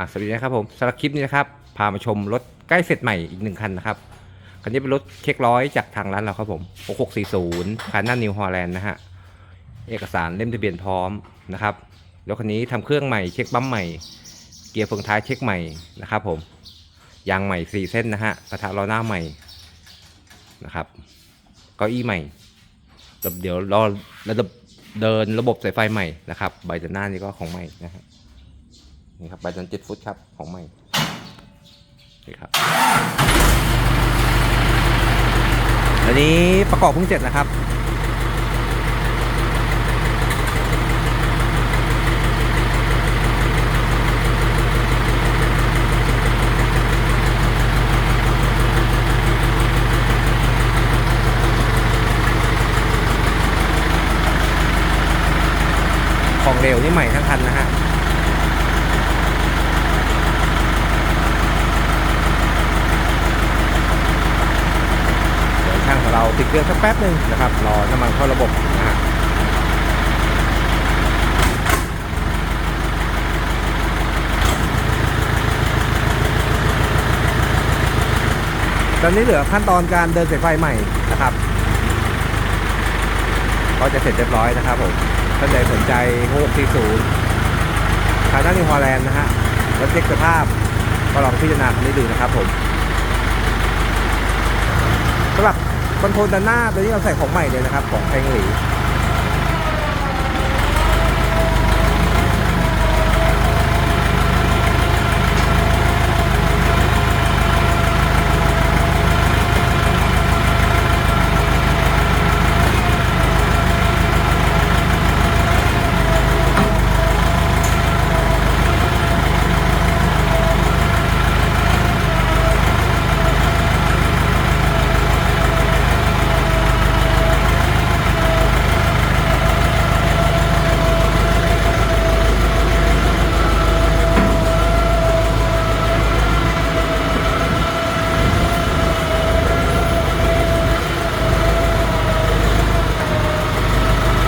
อะสวัสดีนะครับผมสำหรับคลิปนี้นะครับพามาชมรถใกล้เสร็จใหม่อีกหนึ่งคันนะครับคันนี้เป็นรถเช็คร้อยจากทางร้านเราครับผม 6640คันหน้านิวฮอลแลนด์นะฮะเอกสารเล่มทะเบียนพร้อมนะครับแล้วคันนี้ทำเครื่องใหม่เช็คปั๊มใหม่ เกียร์เฟืองท้ายเช็คใหม่นะครับผมยางใหม่สี่เส้นนะฮะกระทะล้อหน้าใหม่นะครับเก้าอี้ใหม่เดี๋ยวรอระบบเดินระบบสายไฟใหม่นะครับ ใบเดินหน้านี่ก็ของใหม่นะฮะ นี่ครับใบเดินเจ็ดฟุตครับของใหม่นี่ครับอันนี้ประกอบเพิ่งเสร็จนะครับของเร็วนี่ใหม่ทั้งคันนะฮะ เดี๋ยวช่างของ เราติดเครื่องสักแป๊บหนึ่งนะครับรอน้ำมันเข้าระบบนะฮะตอนนี้เหลือขั้นตอนการเดินสายไฟใหม่นะครับ ก็จะเสร็จเรียบร้อยนะครับผมท่านใดสนใจ640ทางด้านนิวฮอลแลนด์นะฮะรถเช็คสภาพก็ลองพิจารณาคันนี้ดูนะครับผมสำหรับ คอนโทรลด้านหน้าตัวนี้เราใส่ของใหม่เลยนะครับ ของแพงหลี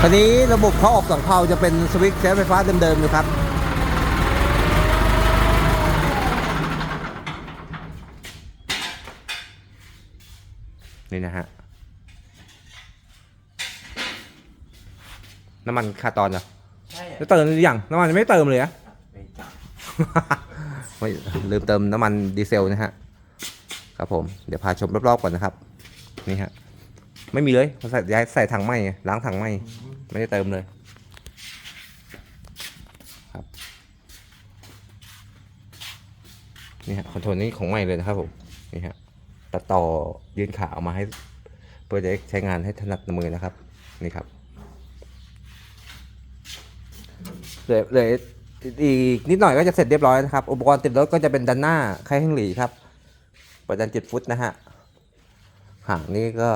ตอนนี้ระบบเขาออกสังเพาจะเป็นสวิตช์ใช้ไฟฟ้าเดิมๆอยู่ครับ นี่นะฮะ น้ำมันคาตอนเหรอใช่จะเติมหรือยังน้ำมันยังไม่เติมเลยอะไปจับไม่ลืมเติมน้ำมันดีเซลนะฮะ ครับผม เดี๋ยวพาชมรอบๆก่อนนะครับ นี่ฮะ ไม่มีเลยเขาใส่ย้ายใส่ถังไหมล้างถังไหม ไม่ได้เติมเลยครับนี่ฮะคอนโทรลนี้ของใหม่เลยนะครับผมนี่ฮะตัดต่อยืนขาออกมาให้เพื่อจะใช้งานให้ถนัดมือนะครับนี่ครับเหลยเลยอีกนิดหน่อยก็จะเสร็จเรียบร้อยนะครับ อุปกรณ์ติดรถก็จะเป็นด้านหน้าไข่แห้งหลีครับประจันเจ็ดฟุตนะฮะหางนี่ก็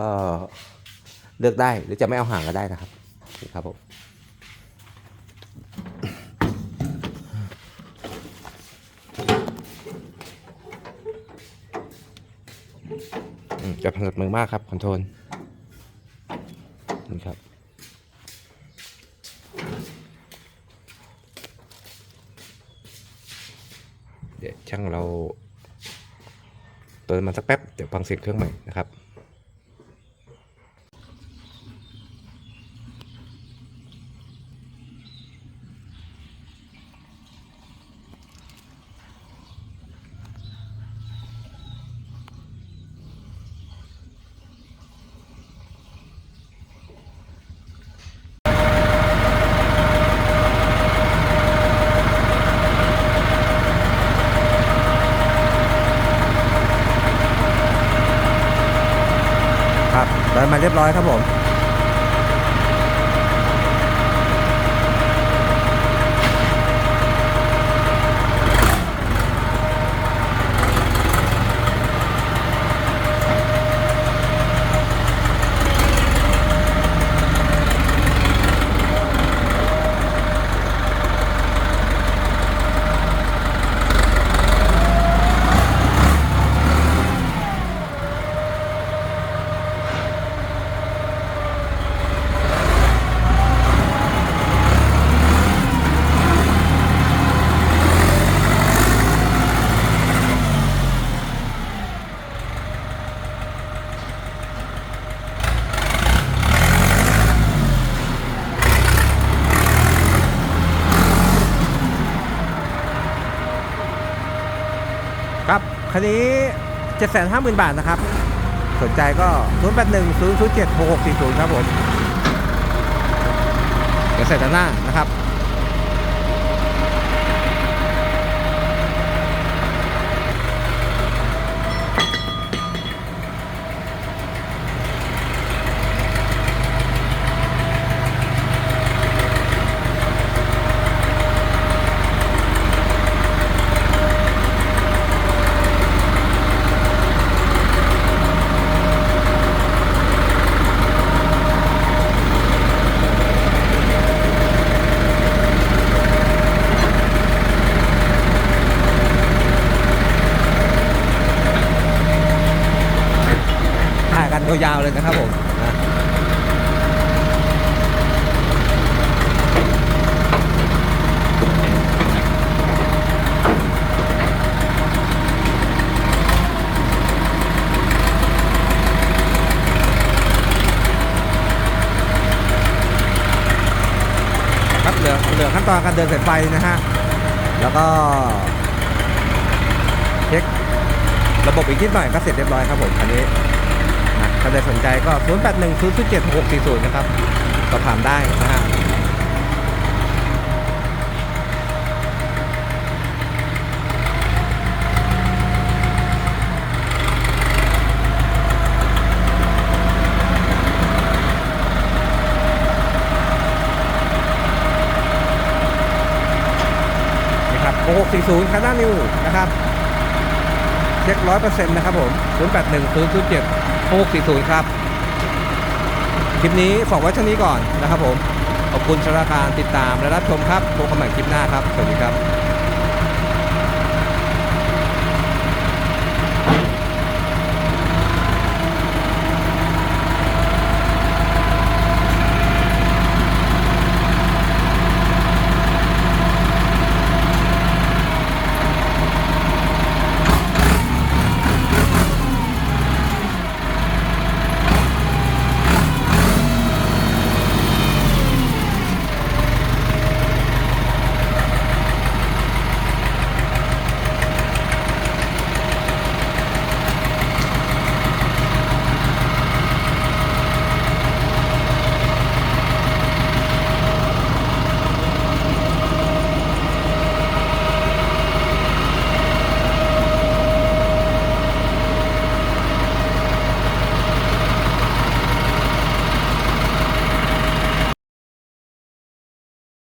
เลือกได้หรือจะไม่เอาหางก็ได้นะครับ นี่ครับผมจะถนัดมือมากครับคอนโทรลนี่ครับเดี๋ยวช่างเราเติมมันสักแป๊บ เดี๋ยวฟังเสียงเครื่องใหม่นะครับ ครับเติ มมาเรียบร้อยครับผม ค คันนี้ 750,000 บาทนะครับ สนใจก็ 0 8 1 0 0 7 6 6 4 0 ครับผม เดี๋ยวใส่ด้านหน้านะครับ กันยาวๆเลยนะครับผมนะครับเหลือเหลือขั้นตอนการเดินสายไฟนะฮะ แล้วก็เช็คระบบอีกนิดหน่อยก็เสร็จเรียบร้อยครับผม อันนี้ ถ้าได้สนใจก็ 0 8 1 0 0 7 6 4 0 นะครับสอบถามได้นะฮะนี่ครับ640คันหน้านิวนะครับ เช็คร้อยเปอร์เซ็นต์นะครับผม 0 8 1 0 0 7 6 4 0 ครับ คลิปนี้ฝากไว้เท่านี้ก่อนนะครับผม ขอบคุณสำหรับการติดตามและรับชมครับพบกันใหม่คลิปหน้าครับ สวัสดีครับ